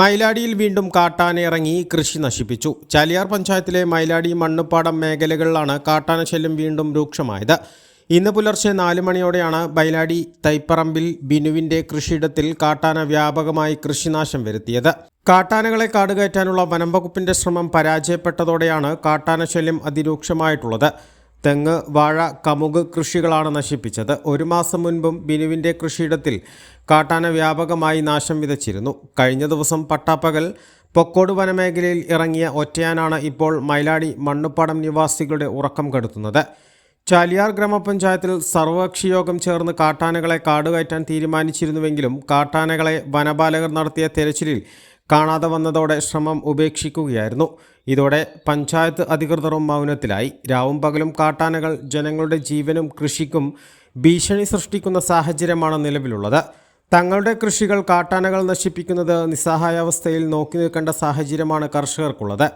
മൈലാടിയിൽ വീണ്ടും കാട്ടാന ഇറങ്ങി കൃഷി നശിപ്പിച്ചു. ചാലിയാർ പഞ്ചായത്തിലെ മൈലാടി മണ്ണുപ്പാടം മേഖലകളിലാണ് കാട്ടാന ശല്യം വീണ്ടും രൂക്ഷമായത്. ഇന്ന് പുലർച്ചെ നാല് മണിയോടെയാണ് മൈലാടി തൈപ്പറമ്പിൽ ബിനുവിന്റെ കൃഷിയിടത്തിൽ കാട്ടാന വ്യാപകമായി കൃഷിനാശം വരുത്തിയത്. കാട്ടാനകളെ കാടുകയറ്റാനുള്ള വനം വകുപ്പിന്റെ ശ്രമം പരാജയപ്പെട്ടതോടെയാണ് കാട്ടാന ശല്യം അതിരൂക്ഷമായിട്ടുള്ളത്. തെങ്ങ് വാഴ കമുക് കൃഷികളാണ് നശിപ്പിച്ചത്. ഒരു മാസം മുൻപും ബിനുവിന്റെ കൃഷിയിടത്തിൽ കാട്ടാന വ്യാപകമായി നാശം വിതച്ചിരുന്നു. കഴിഞ്ഞ ദിവസം പട്ടാപ്പകൽ പൊക്കോട് വനമേഖലയിൽ ഇറങ്ങിയ ഒറ്റയാനാണ് ഇപ്പോൾ മൈലാടി മണ്ണുപ്പാടം നിവാസികളുടെ ഉറക്കം കെടുത്തുന്നത്. ചാലിയാർ ഗ്രാമപഞ്ചായത്തിൽ സർവകക്ഷി യോഗം ചേർന്ന് കാട്ടാനകളെ കാടുകയറ്റാൻ തീരുമാനിച്ചിരുന്നുവെങ്കിലും കാട്ടാനകളെ വനപാലകർ നടത്തിയ തെരച്ചിലിൽ കാണാതെ വന്നതോടെ ശ്രമം ഉപേക്ഷിക്കുകയായിരുന്നു. ഇതോടെ പഞ്ചായത്ത് അധികൃതറും മൗനത്തിലായി. രാവും പകലും കാട്ടാനകൾ ജനങ്ങളുടെ ജീവനും കൃഷിക്കും ഭീഷണി സൃഷ്ടിക്കുന്ന സാഹചര്യമാണ് നിലവിലുള്ളത്. തങ്ങളുടെ കൃഷികൾ കാട്ടാനകൾ നശിപ്പിക്കുന്നത് നിസ്സഹായാവസ്ഥയിൽ നോക്കി നിൽക്കേണ്ട സാഹചര്യമാണ് കർഷകർക്കുള്ളത്.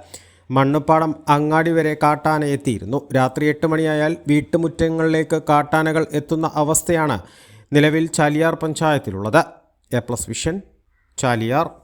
മണ്ണുപ്പാടം അങ്ങാടി വരെ കാട്ടാന എത്തിയിരുന്നു. രാത്രി എട്ട് മണിയായാൽ വീട്ടുമുറ്റങ്ങളിലേക്ക് കാട്ടാനകൾ എത്തുന്ന അവസ്ഥയാണ് നിലവിൽ Chaliyar പഞ്ചായത്തിലുള്ളത്. A plus vision Chaliyar.